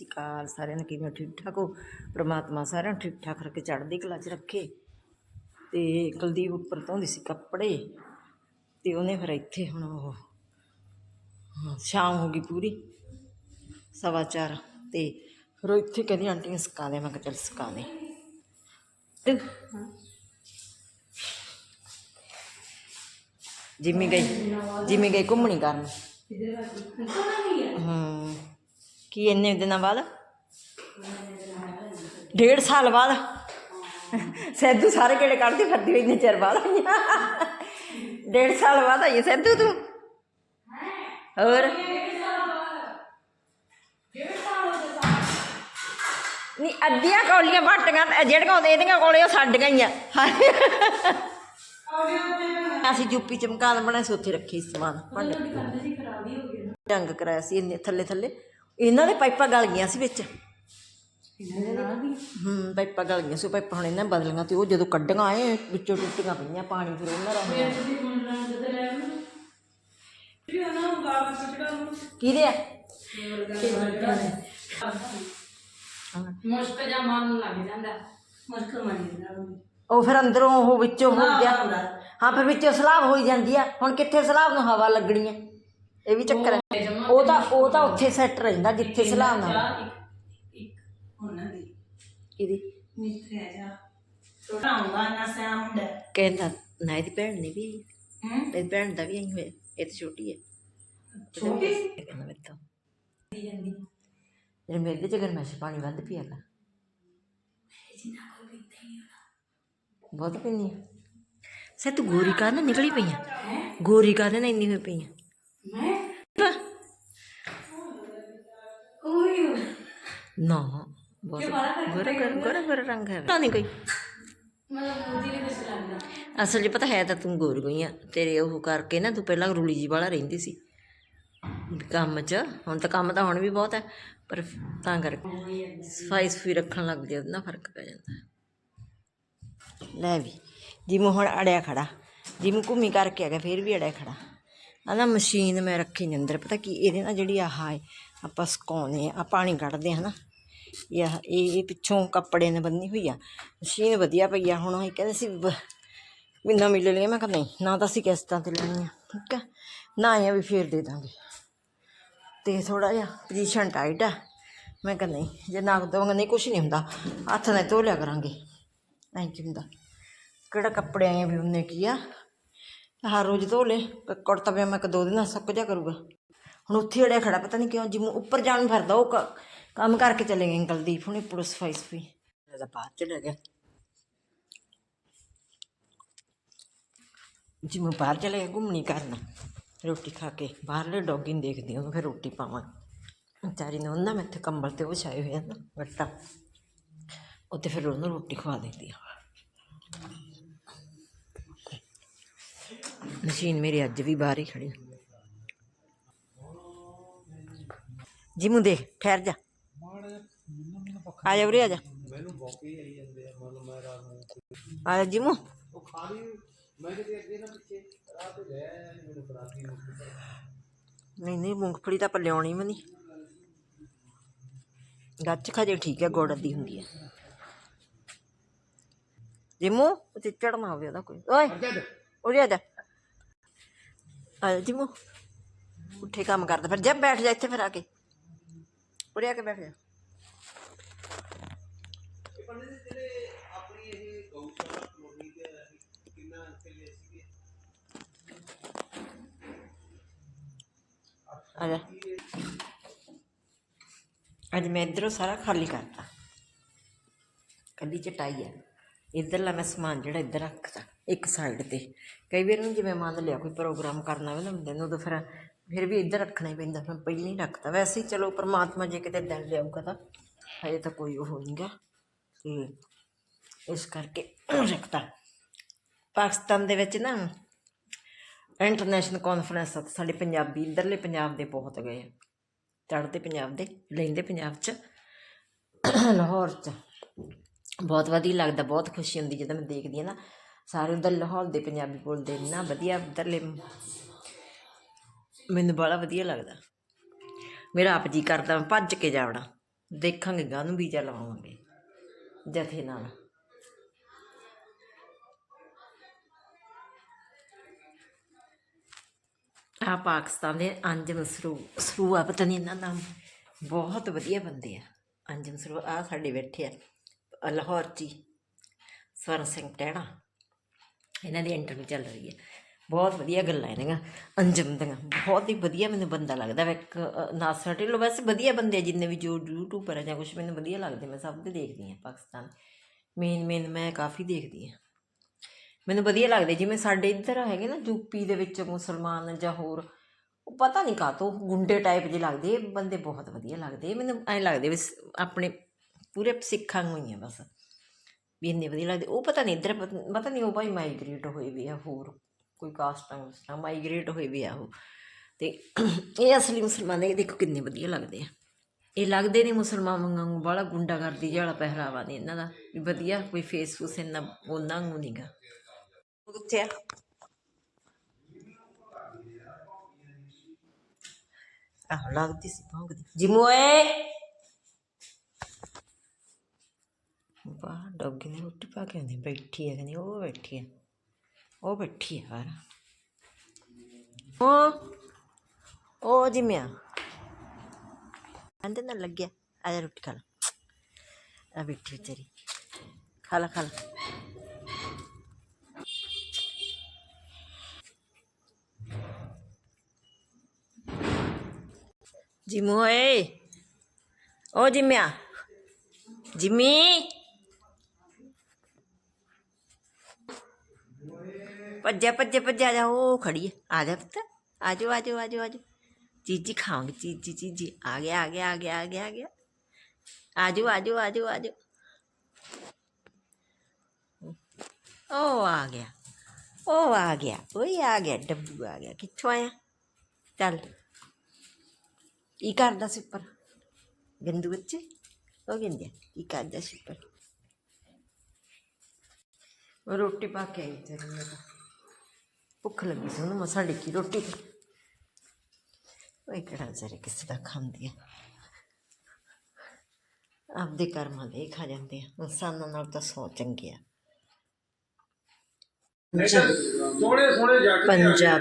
ਸ਼੍ਰੀ ਅਕਾਲ ਸਾਰਿਆਂ ਨੂੰ ਕਿਵੇਂ? ਠੀਕ ਠਾਕ ਹੋ? ਪ੍ਰਮਾਤਮਾ ਸਾਰਿਆਂ ਨੂੰ ਠੀਕ ਠਾਕ ਰੱਖੇ ਚੜ੍ਹਦੀ ਕਲਾ 'ਚ ਰੱਖੇ। ਤੇ ਕੁਲਦੀਪ ਉੱਪਰ ਧੋਂਦੀ ਸੀ ਕੱਪੜੇ ਤੇ ਉਹਨੇ ਫਿਰ ਇੱਥੇ ਹੁਣ ਉਹ ਸ਼ਾਮ ਹੋ ਗਈ ਪੂਰੀ ਸਵਾ ਚਾਰ। ਤੇ ਫਿਰ ਇੱਥੇ ਕਹਿੰਦੀ ਆਂਟੀ ਨੂੰ ਸੁਕਾ ਦੇ। ਮੈਂ ਕਿਹਾ ਚੱਲ ਸੁਕਾ ਦੇ। ਤੇ ਜਿੰਮੀ ਗਈ ਜਿੰਮੀ ਗਈ ਘੁੰਮਣੀ ਕਰਨ। ਹੂੰ। ਕੀ ਇੰਨੇ ਦਿਨਾਂ ਬਾਅਦ? ਡੇਢ ਸਾਲ ਬਾਅਦ? ਸੈਦੂ ਸਾਰੇ ਕਿਹੜੇ ਕੱਢਦੀ ਫਿਰਦੀ ਹੋਈ ਇੰਨੇ ਚਿਰ ਬਾਅਦ? ਡੇਢ ਸਾਲ ਬਾਅਦ ਆਈ ਸੈਦੂ ਤੂੰ? ਹੋਰ? ਨਹੀਂ ਅੱਧੀਆਂ ਕੌਲੀਆਂ ਵੱਟੀਆਂ ਤੇ ਜਿਹੜੀਆਂ ਇਹਦੀਆਂ ਕੋਲੇ ਉਹ ਸਾਡੀਆਂ ਹੀ ਆ। ਅਸੀਂ ਜੁੱਪੀ ਚਮਕਾਨ ਬਣਾਇਆ ਸੀ ਉੱਥੇ ਰੱਖੀ ਸੀ ਸਮਾਨ। ਰੰਗ ਕਰਾਇਆ ਸੀ ਇੰਨੇ ਥੱਲੇ ਥੱਲੇ। ਇਹਨਾਂ ਦੇ ਪਾਈਪਾਂ ਗਲ ਗਈਆਂ ਸੀ ਵਿੱਚ। ਹੂੰ ਪਾਈਪਾਂ ਗਲ ਗਈਆਂ ਸੀ ਪਾਈਪਾਂ ਹੁਣ ਇਹਨਾਂ ਨੇ ਬਦਲੀਆਂ ਤੇ ਉਹ ਜਦੋਂ ਕੱਢੀਆਂ ਆਏ ਵਿੱਚੋਂ ਟੁੱਟੀਆਂ ਪਈਆਂ ਪਾਣੀ ਫਿਰ ਉਹਨਾਂ ਦਾ ਕਿਹਦੇ ਆ? ਮੁਸ਼ਕ ਜਾਂ ਮਨ ਨੂੰ ਲੱਗ ਜਾਂਦਾ। ਮੁਸ਼ਕ ਮਨ ਜਾਂਦਾ ਉਹ ਫਿਰ ਅੰਦਰੋਂ ਉਹ ਵਿੱਚੋਂ ਹੋ ਗਿਆ। ਹਾਂ ਫਿਰ ਵਿੱਚੋਂ ਸਲਾਬ ਹੋਈ ਜਾਂਦੀ ਆ। ਹੁਣ ਕਿੱਥੇ ਸਲਾਬ ਨੂੰ ਹਵਾ ਲੱਗਣੀ ਹੈ ਇਹ ਵੀ ਚੱਕਰ ਹੈ ਉਹ ਤਾਂ ਉਹ ਤਾਂ ਉੱਥੇ ਸੈੱਟ ਰਹਿੰਦਾ ਜਿੱਥੇ ਸਲਾਬ ਨਾ ਇੱਕ ਉਹਨਾਂ ਦੀ। ਕਿਹਦੀ? ਮਿੱਠਿਆ ਜਾ। ਛੋਟਾ ਹੁੰਦਾ ਨਾ ਸਿਆ ਮੁੰਡਾ ਕਹਿੰਦਾ ਨਾ ਇਹਦੀ ਭੈਣ ਨੇ ਵੀ ਆਈ। ਹੂੰ? ਇਹਦੀ ਭੈਣ ਦਾ ਵੀ ਆਈ ਹੋਇਆ। ਇਹ ਤਾਂ ਛੋਟੀ ਹੈ। ਛੋਟੀ? ਕਹਿੰਦਾ ਮੇਰੇ ਤੋਂ। ਦੀ ਜਾਂਦੀ। ਜਿਹੜੇ ਮੇਰੇ ਚ ਗਰਮੈਸ਼ ਪਾਣੀ ਵੱਧ ਪੀਆ ਕਰ ਬਹੁਤ ਪੀਨੀ ਆ ਸੇ ਤੂੰ ਗੋਰੀ ਕਾ ਨਾ ਨਿਕਲੀ ਪਈ ਆ? ਗੋਰੀ ਕਾ ਨਾ ਇੰਨੀ ਹੋਈ ਪਈ ਆ? ਮੈਂ? ਓਏ ਨਾ ਬਹੁਤ ਗੋਰਾ ਗੋਰਾ ਗੋਰਾ ਗੋਰਾ ਰੰਗ ਹੈ। ਤਾਂ ਨਹੀਂ ਕੋਈ। ਅਸਲ 'ਚ ਪਤਾ ਹੈ ਤਾਂ ਤੂੰ ਗੋਰ ਗਈ ਆ। ਤੇਰੇ ਉਹ ਕਰਕੇ ਨਾ ਤੂੰ ਪਹਿਲਾਂ ਰੂਲੀ ਜੀ ਵਾਲਾ ਰਹਿੰਦੀ ਸੀ। ਕੰਮ 'ਚ। ਹੁਣ ਤਾਂ ਕੰਮ ਤਾਂ ਹੁਣ ਵੀ ਬਹੁਤ ਹੈ। ਪਰ ਤਾਂ ਕਰਕੇ ਸਫ਼ਾਈ ਸੁਫਾਈ ਰੱਖਣ ਲੱਗ ਜੇ ਉਹਦੇ ਫ਼ਰਕ ਪੈ ਜਾਂਦਾ। ਲੈ ਵੀ। ਜਿਵੇਂ ਹੁਣ ਅੜਿਆ ਖੜਾ। ਜਿਵੇਂ ਘੁੰਮੀ ਕਰਕੇ ਆ ਗਿਆ ਫਿਰ ਵੀ ਅੜਿਆ ਖੜਾ। ਆ ਨਾ ਮਸ਼ੀਨ ਮੈਂ ਰੱਖੀ ਨੀ ਅੰਦਰ, ਪਤਾ ਕੀ ਇਹਦੇ ਨਾਲ ਜਿਹੜੀ ਆਹ ਹੈ, ਆਪਾਂ ਸੁਕਾਉਂਦੇ ਆ ਆ ਪਾਣੀ ਕੱਢਦੇ ਹਾਂ ਨਾ ਇਹ ਆਹ- ਇਹ ਪਿੱਛੋਂ ਕੱਪੜੇ ਨੇ ਬੰਨੀ ਹੋਈ ਆ। ਮਸ਼ੀਨ ਵਧੀਆ ਪਈ ਆ, ਹੁਣ ਇਹ ਕਹਿੰਦੇ ਸੀ ਵ- ਵੀ ਨਵੀਂ ਲੈ ਲਈ ਮੈਂ ਕਿਹਾ ਨਹੀਂ, ਨਾ ਤਾਂ ਅਸੀਂ ਕਿਸ਼ਤਾਂ ਤੇ ਲੈਣੀ ਆ ਠੀਕ ਆ? ਨਾ ਆਇਆ ਵੀ ਫੇਰ ਦੇ ਦਾਂਗੇ। ਤੇ ਥੋੜਾ ਜਿਹਾ ਪੋਜੀਸ਼ਨ ਟਾਈਟ ਆ। ਮੈਂ ਕਿਹਾ ਨਹੀਂ, ਜੇ ਨਾ ਦਵਾਂਗੇ, ਨਹੀਂ ਕੁਝ ਨਹੀਂ ਹੁੰਦਾ। ਹੱਥ ਨਾਲ ਧੋ ਲਿਆ ਕਰਾਂਗੇ। ਐਂ ਕੀ ਹੁੰਦਾ। ਕਿਹੜਾ ਕੱਪੜੇ ਆਏ ਵੀ ਉਹਨੇ ਕੀ ਆ? ਹਰ ਰੋਜ਼ ਧੋ ਲੈ ਕੁੜਤਾ ਪਿਆ ਮੈਂ ਇੱਕ ਦੋ ਦਿਨਾਂ ਨਾਲ ਸੁੱਕ ਜਾ ਕਰੂਗਾ। ਹੁਣ ਉੱਥੇ ਅੜਿਆ ਖੜਾ ਪਤਾ ਨਹੀਂ ਕਿਉਂ ਜਿਵੇਂ ਉੱਪਰ ਜਾਣ ਨੂੰ ਫਿਰਦਾ, ਉਹ ਕ- ਕੰਮ ਕਰਕੇ ਚਲੇ ਗਏ ਕੁਲਦੀਪ, ਹੁਣੇ ਪੁਲਿਸ ਸਫ਼ਾਈ ਸਫ਼ਾਈ ਇਹਦਾ ਬਾਅਦ ਚ ਲੈ ਗਿਆ। ਜਿਵੇਂ ਬਾਹਰ ਚਲੇ ਗਿਆ, ਘੁੰਮਣੀ ਕਰਨ। ਰੋਟੀ ਖਾ ਕੇ ਬਾਹਰਲੇ ਡੌਗੀ ਨੂੰ ਦੇਖਦੀ ਉਹਨੂੰ ਫਿਰ ਰੋਟੀ ਪਾਵਾਂ। ਵਿਚਾਰੀ ਨੇ ਉਹਨਾਂ ਮੈਂ ਇੱਥੇ ਕੰਬਲ ਤੇ ਵਿਛਾਏ ਹੋਏ ਆ ਨਾ ਵੱਟਾ। ਉੱਤੇ ਫਿਰ ਉਹਨੂੰ ਰੋਟੀ ਖਵਾ ਦਿੰਦੀ ਆ ਮਸ਼ੀਨ ਮੇਰੀ ਅੱਜ ਵੀ ਬਾਹਰ ਹੀ ਖੜੀ ਜਿਮੂ ਦੇਖ ਠਹਿਰ ਜਾ ਆ ਜਾ ਉਰੇ ਆ ਜਾ ਆ ਜਾ ਜਿਮੂ ਨਹੀਂ ਨਹੀਂ ਮੂੰਗਫਲੀ ਤਾਂ ਆਪਾਂ ਲਿਆਉਣੀ ਵੀ ਨਹੀਂ ਗੱਚ ਖਾ ਜੇ ਠੀਕ ਹੈ ਗੁੜ ਦੀ ਹੁੰਦੀ ਹੈ ਜਿਮੂ ਉੱਤੇ ਚੜਨਾ ਹੋਵੇ ਉਹਦਾ ਕੋਈ ਓਏ ਉਰੇ ਆ ਜਾ ਆ ਜਾ ਜਿਮੂ ਉੱਠੇ ਕੰਮ ਕਰਦਾ, ਫਿਰ ਜਦ ਬੈਠ ਜਾ ਇੱਥੇ ਫਿਰ ਆ ਕੇ। ਉਰੇ ਆ ਕੇ ਬੈਠ ਜਾ। ਆ ਜਾ। ਅੱਜ ਮੈਂ ਇੱਧਰੋਂ ਸਾਰਾ ਖਾਲੀ ਕਰਤਾ। ਕੱਲੀ ਚਟਾਈ ਆ। ਇੱਧਰਲਾ ਮੈਂ ਸਮਾਨ ਜਿਹੜਾ ਇੱਧਰ ਰੱਖਤਾ। ਇੱਕ ਸਾਈਡ ਤੇ। ਕਈ ਵਾਰ ਨੂੰ ਜਿਵੇਂ ਮੰਨ ਲਿਆ ਕੋਈ ਪ੍ਰੋਗਰਾਮ ਕਰਨਾ ਹੋਵੇ ਨਾ ਬੰਦੇ ਨੂੰ ਤਾਂ ਫਿਰ ਫਿਰ ਵੀ ਇੱਧਰ ਰੱਖਣਾ ਹੀ ਪੈਂਦਾ, ਮੈਂ ਪਹਿਲਾਂ ਹੀ ਰੱਖਦਾ ਵੈਸੇ ਹੀ ਚਲੋ ਪ੍ਰਮਾਤਮਾ ਜੇ ਕਿਤੇ ਦਿਨ ਲਿਆਊਗਾ ਤਾਂ, ਹਜੇ ਤਾਂ ਕੋਈ ਉਹ ਨਹੀਂਗਾ ਤੇ ਇਸ ਕਰਕੇ ਰੱਖਦਾ ਪਾਕਿਸਤਾਨ ਦੇ ਵਿੱਚ ਨਾ ਇੰਟਰਨੈਸ਼ਨਲ ਕਾਨਫਰੰਸ ਆ, ਸਾਡੇ ਪੰਜਾਬੀ, ਇੱਧਰਲੇ ਪੰਜਾਬ ਦੇ ਬਹੁਤ ਗਏ ਆ। ਚੜ੍ਹਦੇ ਪੰਜਾਬ ਦੇ, ਲੈਂਦੇ ਪੰਜਾਬ 'ਚ, ਲਾਹੌਰ 'ਚ। ਬਹੁਤ ਵਧੀਆ ਲੱਗਦਾ, ਬਹੁਤ ਖੁਸ਼ੀ ਹੁੰਦੀ ਜਦੋਂ ਮੈਂ ਦੇਖਦੀ ਹਾਂ ਨਾ। ਸਾਰੇ ਉਧਰ ਲਾਹੌਰ ਦੇ ਪੰਜਾਬੀ ਬੋਲਦੇ ਇੰਨਾ ਵਧੀਆ ਉਧਰਲੇ ਮੈਨੂੰ ਬੜਾ ਵਧੀਆ ਲੱਗਦਾ। ਮੇਰਾ ਆਪ ਜੀ ਕਰਦਾ, ਮੈਂ ਭੱਜ ਕੇ ਜਾਵੜਾ ਦੇਖਾਂਗੇ ਗਾਂ ਨੂੰ ਵੀਜ਼ਾ ਲਵਾਵਾਂਗੇ, ਜਥੇ ਨਾਲ। ਆ ਪਾਕਿਸਤਾਨ ਦੇ ਅੰਜਮ ਸਰੂ ਸਰੂ ਆ, ਪਤਾ ਨਹੀਂ ਇਹਨਾਂ ਦਾ ਨਾਮ। ਬਹੁਤ ਵਧੀਆ ਬੰਦੇ ਆ, ਅੰਜਮ ਸਰੂ ਆ ਸਾਡੇ ਬੈਠੇ ਆ, ਲਾਹੌਰ 'ਚ ਹੀ ਸਵਰਨ ਸਿੰਘ ਟਹਿਣਾ। ਇਹਨਾਂ ਦੀ ਇੰਟਰਵਿਊ ਚੱਲ ਰਹੀ ਹੈ। ਬਹੁਤ ਵਧੀਆ ਗੱਲਾਂ ਇਹਨਾਂ ਅੰਜਮ ਦੀਆਂ ਬਹੁਤ ਹੀ ਵਧੀਆ ਮੈਨੂੰ ਬੰਦਾ ਲੱਗਦਾ ਵਾ ਇੱਕ ਅ, ਨਾਸਰ ਢਿੱਲੋਂ। ਵੈਸੇ ਵਧੀਆ ਬੰਦੇ ਆ ਜਿੰਨੇ ਵੀ ਜੋ ਯੂਟਿਊਬਰ ਹੈ ਜਾਂ ਕੁਝ ਮੈਨੂੰ ਵਧੀਆ ਲੱਗਦੇ ਮੈਂ ਸਭ ਦੇ ਦੇਖਦੀ ਹਾਂ ਪਾਕਿਸਤਾਨ। ਮੇਨ ਮੇਨ ਮੈਂ ਕਾਫੀ ਦੇਖਦੀ ਹਾਂ। ਮੈਨੂੰ ਵਧੀਆ ਲੱਗਦੇ ਜਿਵੇਂ ਸਾਡੇ ਇੱਧਰ ਹੈਗੇ ਨਾ ਯੂਪੀ ਦੇ ਵਿੱਚ ਮੁਸਲਮਾਨ ਜਾਂ ਹੋਰ ਉਹ ਪਤਾ ਨਹੀਂ ਕਾਤੋਂ ਗੁੰਡੇ ਟਾਈਪ ਜਿਹੇ ਲੱਗਦੇ ਬੰਦੇ ਬਹੁਤ ਵਧੀਆ ਲੱਗਦੇ। ਮੈਨੂੰ ਐਂ ਲੱਗਦੇ ਵੀ ਆਪਣੇ ਪੂਰੇ ਸਿੱਖਾਂ ਨੂੰ ਹੀ ਆ ਬਸ। ਵੀ ਇੰਨੇ ਵਧੀਆ ਲੱਗਦੇ, ਉਹ ਪਤਾ ਨਹੀਂ ਇੱਧਰ ਪਤ- ਪਤਾ ਨਹੀਂ ਉਹ ਭਾਈ ਮਾਈਗ੍ਰੇਟ ਹੋਏ ਵੀ ਆ ਹੋਰ, ਕੋਈ ਕਾਸਟਾਂ ਉਸਟਾਂ ਮਾਈਗ੍ਰੇਟ ਹੋਏ ਵੀ ਆ ਉਹ। ਤੇ ਇਹ ਅਸਲੀ ਮੁਸਲਮਾਨ ਦੇ, ਦੇਖੋ ਕਿੰਨੇ ਵਧੀਆ ਲੱਗਦੇ ਆ। ਇਹ ਲੱਗਦੇ ਨਹੀਂ ਮੁਸਲਮਾਨ ਵਾਂਗੂ ਬਾਹਲਾ ਗੁੰਡਾਗਰਦੀ ਜਿਹਾ ਵਾਲਾ ਪਹਿਰਾਵਾ ਨਹੀਂ ਇਹਨਾਂ ਦਾ, ਵੀ ਵਧੀਆ, ਕੋਈ ਫੇਸ ਫੂਸ ਇੰਨਾ ਉਹਨਾਂ ਨੂੰ ਨਹੀਂਗਾ ਕਿੱਥੇ ਆ? ਆਹ, ਲੱਗਦੀ ਸੀ ਭੌਂਕਦੀ। ਜਿਮੂ ਓਏ ਵਾਹ ਡੌਗੀ ਨੇ ਰੋਟੀ ਪਾ ਕੇ ਆਂਦੀ ਬੈਠੀ ਹੈ ਕਹਿੰਦੀ ਉਹ ਬੈਠੀ ਹੈ ਉਹ ਬੈਠੀ ਹੈ ਬਾਹਰ ਉਹ ਉਹ ਜਿਮਿਆ ਅੰਦਰ ਨਾ ਲੱਗਿਆ ਆ ਜਾ ਰੋਟੀ ਖਾ ਲਾ ਆ ਬੈਠੀ ਵਿਚਾਰੀ ਖਾ ਲਾ ਖਾ ਲਾ ਜਿਮੂ ਓਏ ਓ ਜਿਮਿਆ ਜਿਮੀ ਭੱਜਿਆ ਭੱਜਿਆ ਭੱਜਿਆ ਆ ਜਾ, ਉਹ ਖੜੀ ਹੈ ਆ ਜਾ ਪੁੱਤ, ਆ ਜਾਓ ਆ ਜਾਓ ਆ ਜਾਓ ਆ ਜਾਓ। ਚੀਜੀ ਖਾਵਾਂਗੇ ਚੀਜੀ ਚੀਜੀ ਆ ਗਿਆ ਆ ਗਿਆ ਆ ਗਿਆ ਆ ਗਿਆ ਆ ਗਿਆ। ਆ ਜਾਓ ਆ ਜਾਓ ਆ ਜਾਓ ਆ ਜਾਓ। ਉਹ ਆ ਗਿਆ, ਉਹ ਆ ਗਿਆ, ਓਏ ਆ ਗਿਆ, ਡੱਬੂ ਆ ਗਿਆ। ਕਿੱਥੋਂ ਆਇਆ? ਚੱਲ। ਕੀ ਕਰਦਾ ਸੀ ਉੱਪਰ? ਗੰਦੂ ਬੱਚੇ ਉਹ ਕਹਿੰਦੇ ਕੀ ਕਰਦਾ ਸੀ ਉੱਪਰ? ਉਹ ਰੋਟੀ ਪਾ ਕੇ ਆਈ ਤੇ ਮੈਂ ਤਾਂ। ਭੁੱਖ ਲੱਗੀ ਸੀ ਉਹਨੂੰ ਮਸਾ ਡਿੱਕੀ ਰੋਟੀ ਉਹ ਕਿਹੜਾ ਜ਼ਰੇ ਕਿਸੇ ਦਾ ਖਾਂਦੀ ਆ। ਆਪਦੇ ਕਰਮਾਂ ਦੇ ਖਾ ਜਾਂਦੇ ਆ। ਇਨਸਾਨਾਂ ਨਾਲ ਤਾਂ ਸੌ ਚੰਗੇ ਆ। ਪੰਜਾਬ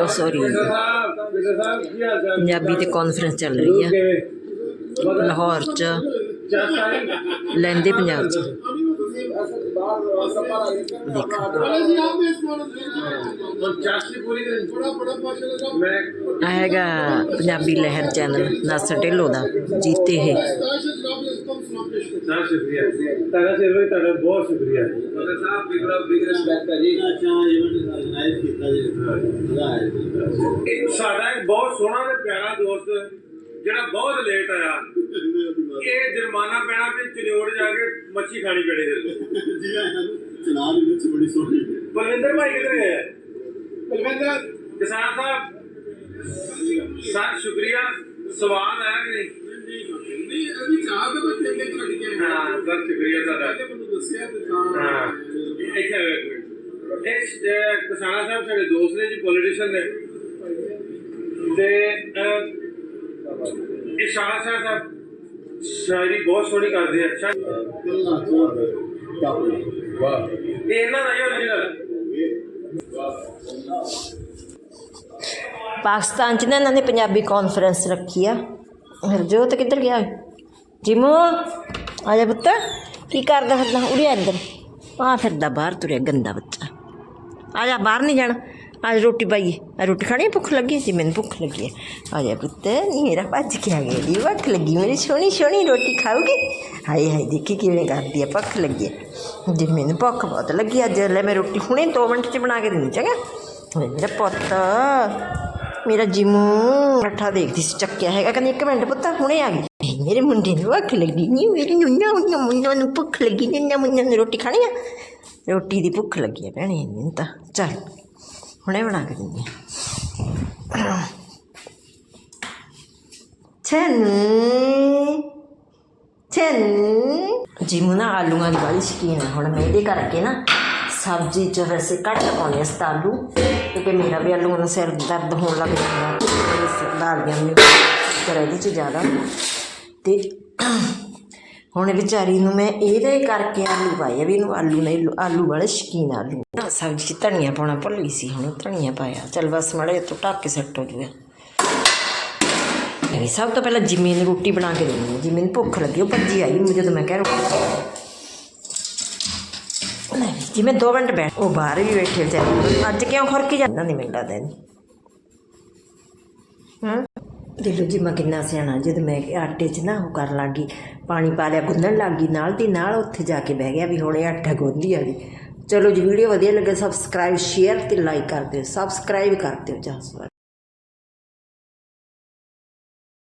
ਉਹ ਸੌਰੀ ਪੰਜਾਬੀ ਤੇ ਕਾਨਫਰੰਸ ਚੱਲ ਰਹੀ ਆ। ਲਾਹੌਰ ਚ ਲੈਂਦੇ ਪੰਜਾਬ ਚ। ਹੈਗਾ ਪੰਜਾਬੀ ਲਹਿਰ ਚੈਨਲ ਨਾਸਰ ਢਿੱਲੋਂ ਦਾ ਜੀਤੇ ਹੈ ਨਾ ਸ਼ੁਕਰੀਆ ਤੁਹਾਡਾ ਸਿਰ ਵੀ ਤੁਹਾਡਾ ਬਹੁਤ ਸ਼ੁਕਰੀਆ ਤੁਹਾਡਾ ਸਾਹਿਬ ਬਿਗ ਬਿਗ ਰਿਸਪੈਕਟ ਹੈ ਜੀ ਇਹ ਸਾਡਾ ਇੱਕ ਬਹੁਤ ਸੋਹਣਾ ਤੇ ਪਿਆਰਾ ਦੋਸਤ ਜਿਹੜਾ ਬਹੁਤ ਲੇਟ ਆਇਆ। ਇਹ ਜੁਰਮਾਨਾ ਪੈਣਾ ਤੇ ਚਨਿਓੜ ਜਾ ਕੇ ਮੱਛੀ ਖਾਣੀ ਪੈਣੀ ਦੇ ਚਨਾਬ ਵਿੱਚ ਬੜੀ ਸੋਹਣੀ ਬਲਵਿੰਦਰ ਭਾਈ ਕਿੱਧਰ ਗਏ? ਬਲਵਿੰਦਰ। ਕਿਸਾਨ ਸਾਹਿਬ ਸਰ ਸ਼ੁਕਰੀਆ। ਸਵਾਲ ਆਇਆ ਕਿ ਨਹੀਂ? ਨਹੀਂ ਅਭੀ ਚਾਹ ਤਾਂ ਤੇਰੇ ਤੋਂ ਲੱਗ ਗਿਆ ਹਾਂ। ਸਰ ਸ਼ੁਕਰੀਆ ਤੁਹਾਡਾ। ਮੈਨੂੰ ਦੱਸਿਆ ਤੇ ਤਾਂ ਹਾਂ ਇੱਥੇ ਇਹ ਕਿਸਾਨਾ ਸਾਹਿਬ ਸਾਡੇ ਦੋਸਤ ਨੇ ਜੀ ਪੋਲੀਟੀਸ਼ੀਅਨ ਨੇ। ਤੇ ਇਹ ਸ਼ਾਹ ਸਾਹਿਬ ਸਾਹਿਬ ਸ਼ਾਇਰੀ ਬਹੁਤ ਸੋਹਣੀ ਕਰਦੇ ਆ। ਸ਼ਾ- ਵਾਹ ਇਹ ਇਹਨਾਂ ਦਾ ਹੀ ਓਰੀਜਨਲ ਪਾਕਿਸਤਾਨ ਚ ਨਾ ਇਹਨਾਂ ਨੇ ਪੰਜਾਬੀ ਕਾਨਫਰੰਸ ਰੱਖੀ ਆ। ਹਰਜੋਤ ਕਿੱਧਰ ਗਿਆ? ਜਿਮੋ, ਆ ਜਾ ਪੁੱਤ। ਕੀ ਕਰਦਾ ਫਿਰਦਾ? ਉੜਿਆ ਅੰਦਰ ਆ ਫਿਰਦਾ ਬਾਹਰ ਤੁਰਿਆ, ਗੰਦਾ ਬੱਚਾ। ਆ ਜਾ, ਬਾਹਰ ਨਹੀਂ ਜਾਣਾ। ਅੱਜ ਰੋਟੀ ਪਾਈਏ ਆ ਰੋਟੀ ਖਾਣੀ ਆ? ਭੁੱਖ ਲੱਗੀ ਹੈ ਜੀ ਮੈਨੂੰ ਭੁੱਖ ਲੱਗੀ ਹੈ ਆ ਜਾ ਪੁੱਤ ਨੀ ਮੇਰਾ ਭੱਜ ਕੇ ਆ ਗਿਆ ਦੀ ਭੁੱਖ ਲੱਗੀ ਮੇਰੀ ਸੋਹਣੀ ਸੋਹਣੀ ਰੋਟੀ ਖਾਓਗੇ ਹਾਏ ਹਾਏ ਦੇਖੀ ਕਿਵੇਂ ਕਰਦੀ ਹੈ ਭੁੱਖ ਲੱਗੀ ਹੈ ਜੀ ਮੈਨੂੰ ਭੁੱਖ ਬਹੁਤ ਲੱਗੀ ਅੱਜ ਲੈ ਮੈਂ ਰੋਟੀ ਹੁਣੇ 2 ਮਿੰਟ ਚ ਬਣਾ ਕੇ ਦਿੰਦੀ ਚੰਗਾ ਓਏ ਮੇਰਾ ਪੁੱਤ ਮੇਰਾ ਜਿਮੂ ਮੱਠਾ ਦੇਖਦੀ ਸੀ ਚੱਕਿਆ ਹੈਗਾ ਕਹਿੰਦੀ ਇੱਕ ਮਿੰਟ ਪੁੱਤ ਹੁਣੇ ਆ ਗਈ ਮੇਰੇ ਮੁੰਡੇ ਨੂੰ ਭੁੱਖ ਲੱਗੀ ਨਹੀਂ ਮੇਰੀ ਨੁੰਨਾ ਨੁੰਨਾ ਮੁੰਨਾ ਨੂੰ ਭੁੱਖ ਲੱਗੀ ਨੁੰਨਾ ਮੁੰਨਾ ਨੂੰ ਰੋਟੀ ਖਾਣੀ ਆ ਰੋਟੀ ਦੀ ਭੁੱਖ ਲੱਗੀ ਹੈ ਭੈਣੇ ਮੈਨੂੰ ਤਾਂ ਚੱਲ ਹੁਣੇ ਬਣਾ ਕੇ ਦਿੰਦੀ ਹਾਂ। ਛੰਨੀ ਛੰਨੀ। ਜਿਮੂ ਨਾ ਆਲੂਆਂ ਦੀ ਬੜੀ ਸ਼ਕੀਨ ਹੈ ਹੁਣ ਮੈਂ ਇਹਦੇ ਕਰਕੇ ਨਾ ਸਬਜ਼ੀ ਚ ਵੈਸੇ ਘੱਟ ਪਾਉਂਦੇ ਹਾਂ ਆਲੂ ਕਿਉਂਕਿ ਮੇਰਾ ਵੀ ਆਲੂਆਂ ਨਾਲ ਸਿਰ ਦਰਦ ਹੋਣ ਲੱਗ ਜਾਂਦਾ। ਦਾਲੀਆਂ ਨੂੰ ਕਰ ਇਹਦੇ ਚ ਜ਼ਿਆਦਾ। ਤੇ ਹੁਣ ਵਿਚਾਰੀ ਨੂੰ ਮੈਂ ਇਹਦੇ ਕਰਕੇ ਆਲੂ ਪਾਏ ਆ ਵੀ ਇਹਨੂੰ ਆਲੂ ਨਹੀਂ, ਆਲੂ ਵਾਲੇ ਸ਼ਕੀਨ ਆਲੂ। ਸਬਜ਼ੀ 'ਚ ਧਨੀਆ ਪਾਉਣਾ ਭੁੱਲ ਗਈ ਸੀ, ਹੁਣ ਧਨੀਆ ਪਾਇਆ। ਚਲ ਬਸ ਮਾੜੇ ਤੋਂ ਢੱਕ ਕੇ ਸੈੱਟ ਹੋ ਜੂਗਾ। ਅਰੇ ਸਭ ਤੋਂ ਪਹਿਲਾਂ ਜਿਮੀ ਨੂੰ ਰੋਟੀ ਬਣਾ ਕੇ ਦੇਣੀ ਹੈ। ਜਿਮੀ ਨੂੰ ਭੁੱਖ ਲੱਗੀ, ਉਹ ਭੱਜੀ ਆਈ ਮੈਨੂੰ ਜਦੋਂ ਮੈਂ ਕਹਿ ਰੋਟੀ ਜਿਵੇਂ 2 ਮਿੰਟ ਬੈਠ, ਉਹ ਬਾਹਰ ਵੀ ਬੈਠੇ ਵਿਚਾਰੇ। ਅੱਜ ਕਿਉਂ ਖੁਰਕੀ ਜਾਂਦਾ? ਨਹੀਂ ਮੈਨੂੰ ਲੱਗਦਾ ਦੇਖੋ ਜੀ, ਮੈਂ ਕਿੰਨਾ ਸਿਆਣਾ, ਜਦ ਮੈਂ ਆਟੇ 'ਚ ਨਾ ਉਹ ਕਰਨ ਲੱਗੀ ਪਾਣੀ ਪਾ ਲਿਆ, ਗੁੰਨਣ ਲੱਗੀ ਨਾਲ ਦੀ ਨਾਲ ਉੱਥੇ ਜਾ ਕੇ ਬਹਿ ਗਿਆ ਵੀ ਹੁਣ ਇਹ ਆਟਾ ਗੁੰਦੀ ਆ ਜੀ ਚਲੋ ਜੀ ਵੀਡੀਓ ਵਧੀਆ ਲੱਗੇ ਸਬਸਕ੍ਰਾਈਬ ਸ਼ੇਅਰ ਤੇ ਲਾਈਕ ਕਰ ਦਿਓ ਸਬਸਕ੍ਰਾਈਬ ਕਰ ਦਿਓ, ਜਸ